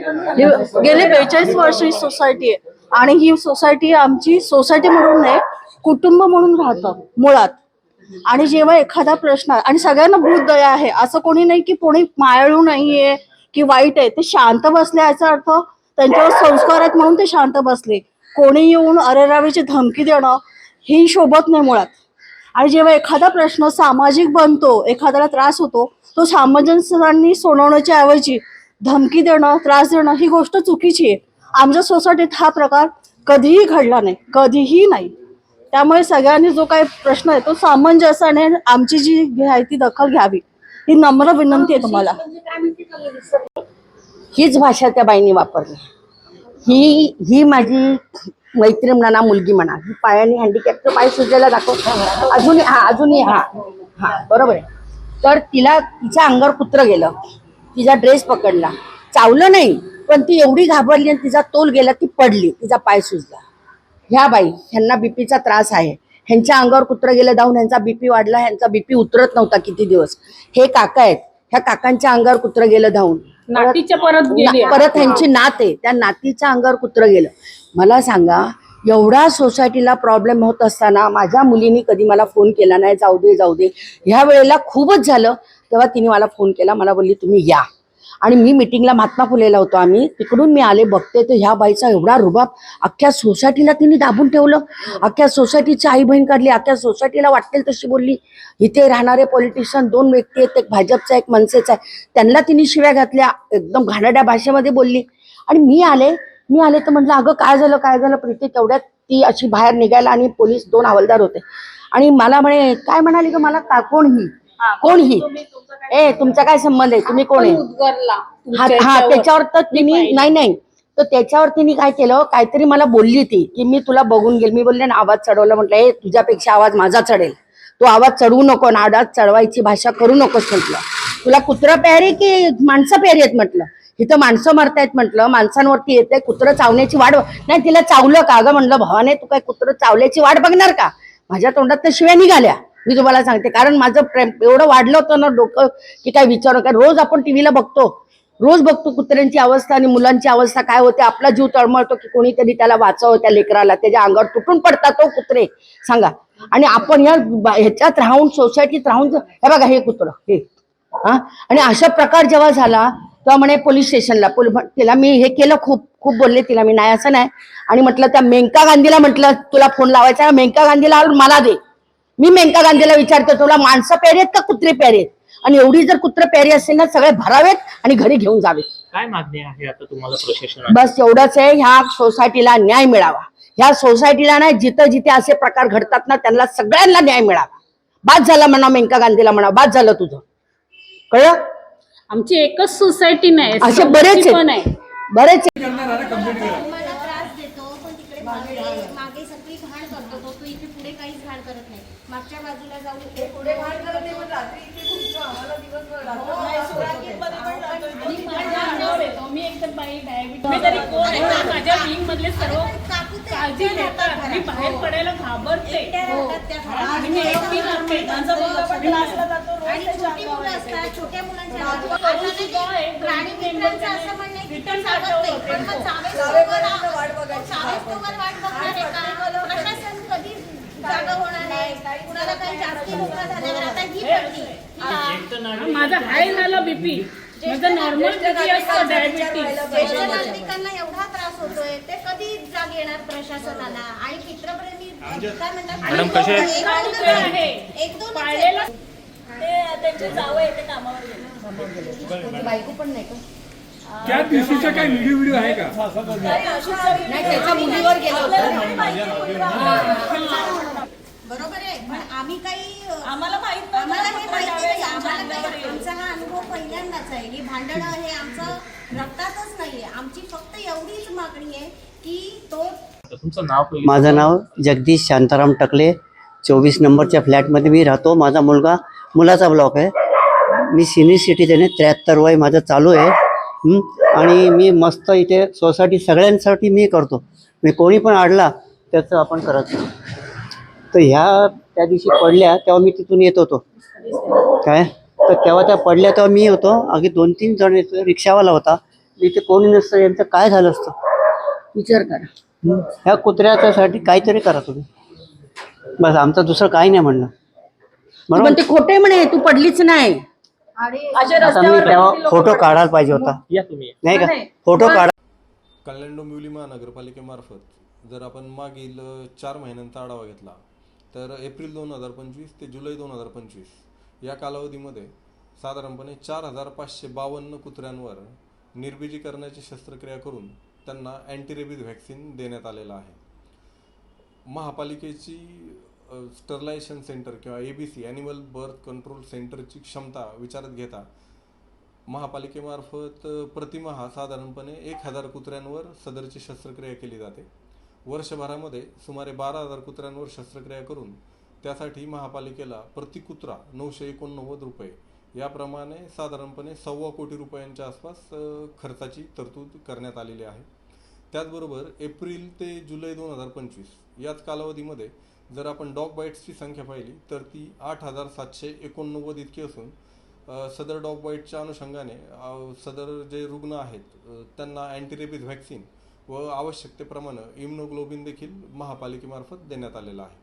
गेले बेचाळीस वर्ष ही सोसायटी आहे. आणि ही सोसायटी आमची सोसायटी म्हणून नाही कुटुंब म्हणून राहतं मुळात. आणि जेव्हा एखादा प्रश्न आणि सगळ्यांना भूत दया आहे. असं कोणी नाही की कोणी मायाळू नाहीये की वाईट आहे. ते शांत बसले याचा अर्थ त्यांच्यावर संस्कार आहेत म्हणून ते शांत बसले. कोणी येऊन अरेरावीची धमकी देणं ही शोभत नाही मुळात. आणि जेव्हा एखादा प्रश्न सामाजिक बनतो एखाद्याला त्रास होतो तो सामंजस्याने सोडवण्याच्या ऐवजी धमकी देणं त्रास देणं ही गोष्ट चुकीची आहे. आमच्या सोसायटीत हा प्रकार कधीही घडला नाही कधीही नाही. त्यामुळे सगळ्यांनी जो काही प्रश्न आहे तो सामंजस्याने आमची जी आहे ती दखल घ्यावी ही नम्र विनंती आहे तुम्हाला. हीच भाषा त्या बाईंनी वापरली. ही ही माझी मैत्री म्हणा मुलगी म्हणा ही पायाने हँडिकॅपचं पाय सुजलेला दाखव. अजूनही हा अजूनही हा हा बरोबर आहे. तर तिला तिच्या अंगावर कुत्र गेलं. तिचा ड्रेस पकडला. चावलं नाही पण ती एवढी घाबरली आणि तिचा तोल गेला ती पडली तिचा पाय सुजला. ह्या बाई ह्यांना बीपीचा त्रास आहे. ह्यांच्या अंगावर कुत्र गेलं जाऊन ह्यांचा बीपी वाढला ह्यांचा बीपी उतरत नव्हता किती दिवस. हे काका आहेत ह्या काकांच्या अंगावर कुत्र गेलं धावून नातीच्या परत परत ह्यांची नात आहे. त्या नातीच्या अंगावर कुत्र गेलं. मला सांगा एवढा सोसायटीला प्रॉब्लेम होत असताना माझ्या मुलीने कधी मला फोन केला नाही जाऊ दे जाऊ दे. ह्या वेळेला खूपच झालं. तेव्हा तिने मला फोन केला मला बोलली तुम्ही या. आणि मी मिटिंगला महात्मा फुलेला होतो आम्ही. तिकडून मी आले बघते तर ह्या बाईचा एवढा रुबाब अख्ख्या सोसायटीला तिने दाबून ठेवलं. अख्ख्या सोसायटीची आई बहीण काढली अख्ख्या सोसायटीला वाटेल तशी बोलली. इथे राहणारे पॉलिटिशियन दोन व्यक्ती आहेत एक भाजपचा एक मनसेचा आहे. त्यांना तिने शिव्या घातल्या एकदम घाणड्या भाषेमध्ये बोलली. आणि मी आले मी आले तर म्हटलं अगं काय झालं काय झालं? प्रीती तेवढ्यात ती अशी बाहेर निघायला आणि पोलीस दोन हवालदार होते. आणि मला म्हणे काय म्हणाली ग मला का कोण ही? कोण ही? ए तुमचा काय संबंध आहे? तुम्ही कोण आहे? हा हा त्याच्यावर तर तिने नाही नाही. तर त्याच्यावर तिने काय केलं? काहीतरी मला बोलली ती की मी तुला बघून गेल मी बोलले ना आवाज चढवला. म्हटलं ए तुझ्यापेक्षा आवाज माझा चढेल. तू आवाज चढवू नको ना आवाज चढवायची भाषा करू नकोस म्हटलं. तुला कुत्र प्यारे की माणसं प्यारी आहेत? म्हटलं. इथं माणसं मरतायत म्हटलं. माणसांवरती येते कुत्र चावण्याची वाट नाही तिला चावलं का ग? म्हणलं भावाने तू काय कुत्र चावल्याची वाट बघणार का? माझ्या तोंडात तर शिव्या निघाल्या. मी तुम्हाला सांगते कारण माझं प्रेम एवढं वाढलं होतं ना डोकं की काय विचारू काय रोज आपण टीव्हीला बघतो. रोज बघतो कुत्र्यांची अवस्था आणि मुलांची अवस्था काय होते. आपला जीव तळमळतो की कोणीतरी त्याला वाचव त्या लेकराला त्याच्या अंगावर तुटून पडतात तो कुत्रे. सांगा. आणि आपण या ह्याच्यात राहून सोसायटीत राहून हे बघा हे कुत्र हे. हा? आणि अशा प्रकार जेव्हा झाला तेव्हा म्हणे पोलीस स्टेशनला तिला मी हे केलं खूप खूप बोलले तिला मी नाही असं नाही. आणि म्हटलं त्या मेनका गांधीला म्हटलं तुला फोन लावायचा मेनका गांधीला मला दे. मी मेनका गांधीला विचारतो तुला माणसं प्यारी आहेत का कुत्रे प्यारी आहेत? आणि एवढी जर कुत्र प्यारी असेल ना सगळे भरावेत आणि घरी घेऊन जावेत काय मागणी आहे आता तुम्हाला प्रशासनाची? बस एवढंच आहे ह्या सोसायटीला न्याय मिळावा. ह्या सोसायटीला नाही जिथं जिथे असे प्रकार घडतात ना त्यांना सगळ्यांना न्याय मिळावा. बाद झाला म्हणा मेनका गांधीला म्हणा बाद झालं तुझं. कळलं? आमची एकच सोसायटी नाही असे बरेच आहे. बरेच आहेत. सगळी घाण करतो तो तू इथे पुढे काहीच घाण करत नाही. मागच्या बाजूला जाऊन पुढे घाण करत नाही पण रात्री इथे आम्हाला अंगावर येतो. मी एकदम बाई डायबिटीज मी तरी कोण आहे? तर माझ्या विंग मधले सर्व काळजी घेतात मी बाहेर पडायला घाबरते. मी एकटी क्लासला जातो आणि छोटी मुलं. असतात छोट्या मुलांच्या हा, प्राणी मित्रांचं असं म्हणणं की पण पाठवलं. चावेस्तोवर चावेस्तोवर वाट बघणार आहे का प्रशासन कधी जागा होणार आहे कुणाला काही जास्ती धोका झाल्यावर आता ही पडली हा, माझा हाय झाला बीपी माझं नॉर्मल बीपी असतं डायबिटीज ज्येष्ठ नागरिकांना एवढा त्रास होतोय. ते कधी जाग येणार प्रशासनाला. आणि मित्रप्रेमी काय म्हणतात? एक एका आहे. आहे. एक दोनच पाळलेला? आहे. बायको पण नाही का? त्या दिवशीचा काय व्हिडिओ व्हिडिओ आहे का? नाही त्याच्या मुलीवर गेलं होतं. बरोबर आहे. पण आम्ही काही आम्हाला माहीत आम्हाला हे माहिती नाही काही आमचा हा अनुभव पहिल्यांदाच आहे. ही भांडणं हे आमचं रक्तातच नाहीये. आमची फक्त एवढीच मागणी आहे की तो तुमचं नाव माझं नाव जगदीश शांताराम टकले. चोवीस नंबरच्या फ्लॅटमध्ये मी राहतो. माझा मुलगा मुलाचा ब्लॉक आहे. मी सिनियर सिटीजन आहे. त्र्याहत्तर वय माझं चालू आहे? आणि मी मस्त इथे सोसायटी सगळ्यांसाठी मी करतो. मी कोणी पण अडला त्याचं आपण करत तर ह्या त्या दिवशी पडल्या तेव्हा मी तिथून येत होतो. काय? तर तेव्हा त्या पडल्या तेव्हा मी होतो. अगदी दोन तीन जण येतो रिक्षावाला होता. इथे कोणी नसतं यांचं काय झालं असतं? विचार करा. ह्या कुत्र्याच्यासाठी काहीतरी करा तुम्ही. बस आमचं दुसरं काही नाही म्हणणं. पण म्हणून ते खोटे म्हणे तू पडलीच नाही. आणि आता मी तेव्हा फोटो काढायला पाहिजे होता. या तुम्ही. नाही का? फोटो काढा. कल्याण डोंबिवली महानगरपालिकेमार्फत जर आपण मागील चार महिन्यांचा आढावा घेतला तर एप्रिल दोन हजार पंचवीस ते जुलै दोन हजार पंचवीस या कालावधीमध्ये साधारणपणे चार हजार पाचशे बावन्न कुत्र्यांवर निर्बीजीकरणाची शस्त्रक्रिया करून त्यांना अँटीरेबीज व्हॅक्सिन देण्यात आलेलं आहे. महापालिकेची स्टरलायझेशन सेंटर किंवा A B C animal birth control सेंटरची क्षमता विचारात घेता महापालिकेमार्फत प्रतिमाहा प्रतिमहा साधारणपणे एक हजार कुत्र्यांवर सदरची शस्त्रक्रिया केली जाते. वर्षभरामध्ये सुमारे बारा हजार कुत्र्यांवर शस्त्रक्रिया करून त्यासाठी महापालिकेला प्रति कुत्रा नऊशे एकोणनव्वद रुपये. याप्रमाणे साधारणपणे सव्वा कोटी रुपयांच्या आसपास खर्चाची तरतूद करण्यात आलेली आहे. त्याचबरोबर एप्रिल ते जुलै दोन हजार पंचवीस याच कालावधीमध्ये जर आपण डॉग बाईट्सची संख्या पाहिली तर ती आठ हजार सातशे एकोणनव्वद इतकी असून सदर डॉग बाईटच्या अनुषंगाने सदर जे रुग्ण आहेत त्यांना अँटीरेबीज व्हॅक्सिन व आवश्यकतेप्रमाणे इम्नोग्लोबिन देखील महापालिकेमार्फत देण्यात आलेलं आहे.